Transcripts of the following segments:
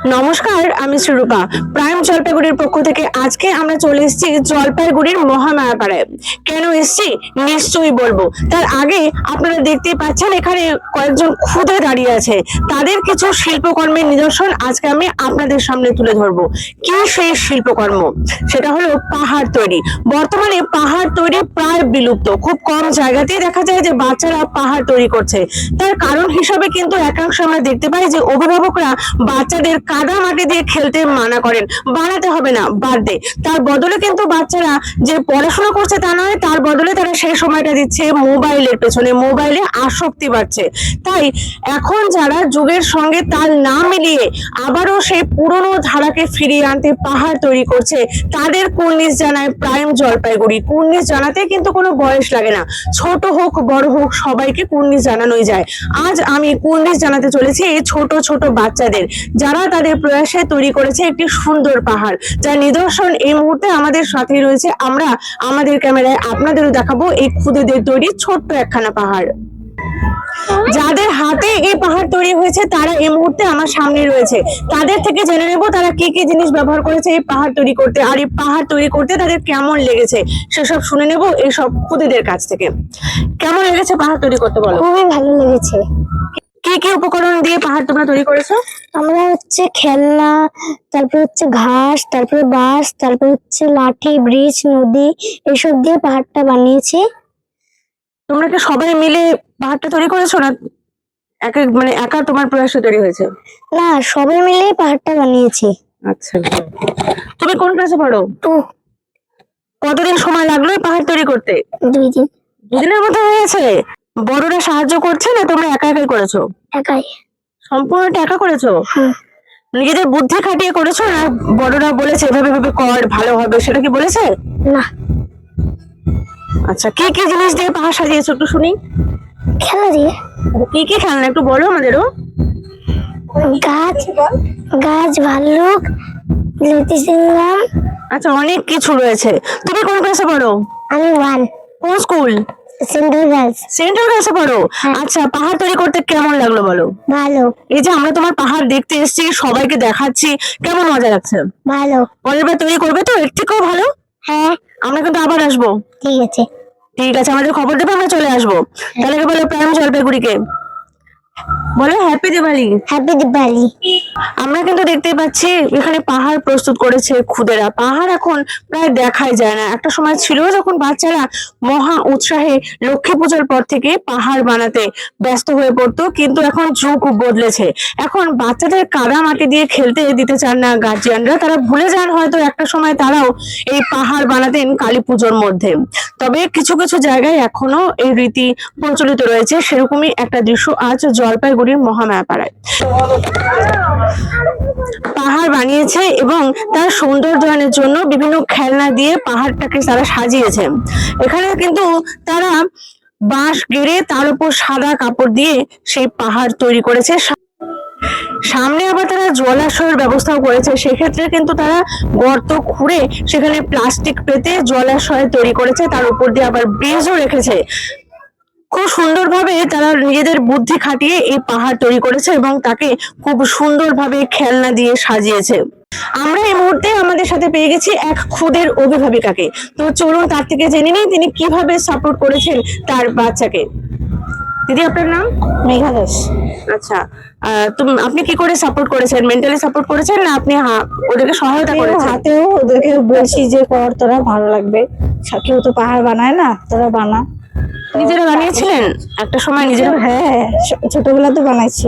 নমস্কার, আমি শ্রীরূপা। প্রাইম জলপাইগুড়ির পক্ষ থেকে আজকে আমরা চলে এসেছি জলপাইগুড়ির মহামায়াপাড়ায় কেন এসেছি? নিশ্চয়ই বলব। তার আগে আপনারা দেখতেই পাচ্ছেন এখানে কয়েকজন খুদে দাঁড়িয়ে আছে। তাদের কিছু শিল্পকর্মের নিদর্শন আজকে আমি আপনাদের সামনে তুলে ধরবো। কি সেই শিল্পকর্ম? সেটা হলো পাহাড় তৈরি। বর্তমানে পাহাড় তৈরি প্রায় বিলুপ্ত। খুব কম জায়গাতেই দেখা যায় যে বাচ্চারা পাহাড় তৈরি করছে। তার কারণ হিসাবে কিন্তু একাংশ আমরা দেখতে পাই যে অভিভাবকরা বাচ্চাদের কাদা মাটি দিয়ে খেলতে মানা করেন। বানাতে হবে না, বাদ দে। তার বদলে কিন্তু বাচ্চারা যে পড়াশোনা করছে তা নয়, তার বদলে তারা সেই সময়টা দিচ্ছে মোবাইলের পেছনে। মোবাইলে আসক্তি বাড়ছে। তাই এখন যারা যুগের সঙ্গে তাল না মিলিয়ে আবারও সেই পুরনো ধারাকে ফিরিয়ে আনতে পাহাড় তৈরি করছে, তাদের কুর্নিশ জানায় প্রাইম জলপাইগুড়ি। কুর্নিশ জানাতে কিন্তু কোনো বয়স লাগে না। ছোট হোক, বড় হোক, সবাইকে কুর্নিশ জানানোই যায়। আজ আমি কুর্নিশ জানাতে চলেছি এই ছোট ছোট বাচ্চাদের। যারা তাদের প্রয়াসে তৈরি করেছে একটি সুন্দর পাহাড়, যার নিদর্শন এই মুহূর্তে আমাদের সাথেই রয়েছে। আমরা আমাদের ক্যামেরায় আপনাদেরও দেখাবো এই খুদেদের তৈরি ছোট্ট একখানা পাহাড়। যাদের হাতে এই পাহাড় তৈরি হয়েছে, তারা এই মুহূর্তে আমার সামনে রয়েছে। তাদের থেকে জেনে নেব তারা কি কি জিনিস ব্যবহার করেছে এই পাহাড় তৈরি করতে, আর এই পাহাড় তৈরি করতে তাদের কেমন লেগেছে, সেসব শুনে নেব এইসব খুদেদের কাছ থেকে। কেমন লেগেছে পাহাড় তৈরি করতে বলো? খুবই ভালো লেগেছে। কি কি উপকরণ দিয়ে পাহাড় তোমরা তৈরি করেছ? আমরা হচ্ছে খেলনা তারপর হচ্ছে ঘাস তারপরে বাঁশ তারপর হচ্ছে লাঠি ব্রিজ নদী এসব দিয়ে পাহাড়টা বানিয়েছি। তোমরা কি সবাই মিলে পাহাড়টা তৈরি করেছ না এক এক মানে একা তোমার প্রয়াসে তৈরি হয়েছে? না সবাই মিলে পাহাড়টা বানিয়েছি। আচ্ছা তুমি কোন ক্লাসে পড়ো? তো কতদিন সময় লাগল এই পাহাড় তৈরি করতে? দুই দিন। দুদিনের মধ্যে হয়ে গেছে? বড়রা সাহায্য করছে না তোমরা একা একাই করেছ? একাই। সম্পূর্ণটা একা করেছ। নিজেদের বুদ্ধি খাটিয়ে করেছ না বড়রা বলেছে এভাবে এভাবে কর ভালো হবে সেটা কি বলেছে? না। আচ্ছা কি কি জিনিস দিয়ে পাহাড় সাজিয়েছো একটু শুনি? খেলা দিয়ে। কি কি খেলনা একটু বলো আমাদেরও। গাছ গাছ ভাল্লুক আচ্ছা অনেক কিছু রয়েছে। তুমি কোন ক্লাসে পড়ো? আমি ওয়ান কোন স্কুল সেন্ট্রাল গার্লস সেন্ট্রাল ক্লাসে পড়ো হ্যাঁ। আচ্ছা পাহাড় তৈরি করতে কেমন লাগল বলো? ভালো। এই যে আমরা তোমার পাহাড় দেখতে এসেছি সবাইকে দেখাচ্ছি কেমন মজা লাগছে? ভালো। পরের বার তৈরি করবে তো এর থেকেও ভালো? হ্যাঁ। আমরা কিন্তু আবার আসব। ঠিক আছে। ঠিক আছে আমাদের খবর দেবো আমরা চলে আসব। তাহলে কি বলো প্রাণ জলপাইগুড়িকে? বলো হ্যাপি দিওয়ালি হ্যাপি দিওয়ালি আমরা কিন্তু দেখতে পাচ্ছি এখানে পাহাড় প্রস্তুত করেছে খুদেরা। পাহাড় এখন প্রায় দেখাই যায় না। একটা সময় ছিল যখন বাচ্চারা মহা উৎসাহে লক্ষ্মী পুজোর পর থেকে পাহাড় বানাতে ব্যস্ত হয়ে পড়তো কিন্তু এখন যুগ বদলেছে। এখন বাচ্চাদের কাদা মাটি দিয়ে খেলতে দিতে চান না গার্জিয়ানরা তারা ভুলে যান হয়তো একটা সময় তারাও এই পাহাড় বানাতেন কালী পুজোর মধ্যে। তবে কিছু কিছু জায়গায় এখনও এই রীতি প্রচলিত রয়েছে, সেরকমই একটা দৃশ্য আজ জলপাইগুড়ির মহামায়াপাড়ায়। পাহাড় বানিয়েছে এবং তার সৌন্দর্যায়নের জন্য বিভিন্ন খেলনা দিয়ে পাহাড়টাকে তারা সাজিয়েছে। এখানে কিন্তু তারা বাঁশ গেড়ে তার উপর সাদা কাপড় দিয়ে সেই পাহাড় তৈরি করেছে। সামনে আবার তারা জলাশয়ের ব্যবস্থাও করেছে। সেক্ষেত্রে কিন্তু তারা গর্ত খুঁড়ে সেখানে প্লাস্টিক পেতে জলাশয় তৈরি করেছে। তার উপর দিয়ে আবার ব্রিজও রেখেছে। খুব সুন্দরভাবে তারা নিজেদের বুদ্ধি খাটিয়ে এই পাহাড় তৈরি করেছে এবং তাকে খুব সুন্দরভাবে খেলনা দিয়ে সাজিয়েছে। আমরা এই মুহূর্তে আমাদের সাথে পেয়ে গেছি এক খুদের অভিভাবিকাকে। তো চলুন তার থেকে জেনে নিই তিনি কীভাবে সাপোর্ট করেছেন তার বাচ্চাকে। দিদি আপনার নাম? মেঘা দাস আচ্ছা তুমি আপনি কি করে সাপোর্ট করেছেন? মেন্টালি সাপোর্ট করেছেন না আপনি ওদেরকে সহায়তা করেছেন? হাতেও ওদেরকে বলছি যে কর তোরা ভালো লাগবে। কেউ তো পাহাড় বানায় না তোরা বানা। নিজেরা বানিয়েছিলেন? একটা সময় নিজেরা হ্যাঁ ছোটবেলাতে ছোটবেলা তো বানাইছি।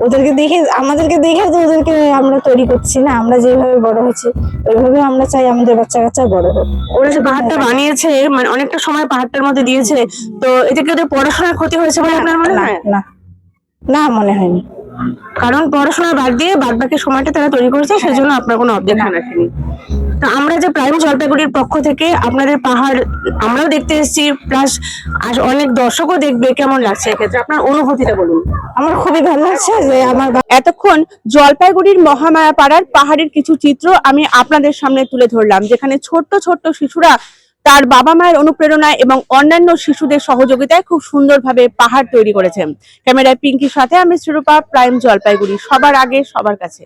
ওদেরকে দেখে আমাদেরকে দেখে তো ওদেরকে আমরা তৈরি করছি না আমরা যেভাবে বড় হয়েছি ওইভাবে আমরা চাই আমাদের বাচ্চা কাচ্চা বড় হোক। ওরা যে পাহাড়টা বানিয়েছে মানে অনেকটা সময় পাহাড়টার মধ্যে দিয়েছে তো এতে কি ওদের পড়াশোনার ক্ষতি হয়েছে বলে আপনার মনে হয়? না না মনে হয়নি। কারণ পড়াশোনা বাদ দিয়ে বাদ বাকি সময়টা তারা তৈরি করেছে সেজন্য আপনার কোনো অবজেকশন আসেনি তো আমরা যে প্রাইম জলপাইগুড়ির পক্ষ থেকে আপনাদের পাহাড় আমরাও দেখতে এসেছি প্লাস আর অনেক দর্শকও দেখবে কেমন লাগছে এক্ষেত্রে? আপনার অনুভূতিটা বলুন। আমার খুবই ভালো লাগছে যে আমার এতক্ষণ জলপাইগুড়ির মহামায়া পাড়ার পাহাড়ের কিছু চিত্র আমি আপনাদের সামনে তুলে ধরলাম যেখানে ছোট্ট ছোট্ট শিশুরা তার বাবা মায়ের অনুপ্রেরণায় এবং অন্যান্য শিশুদের সহযোগিতায় খুব সুন্দরভাবে পাহাড় তৈরি করেছেন ক্যামেরায় পিঙ্কির সাথে আমি শ্রীরূপা, প্রাইম জলপাইগুড়ি, সবার আগে, সবার কাছে।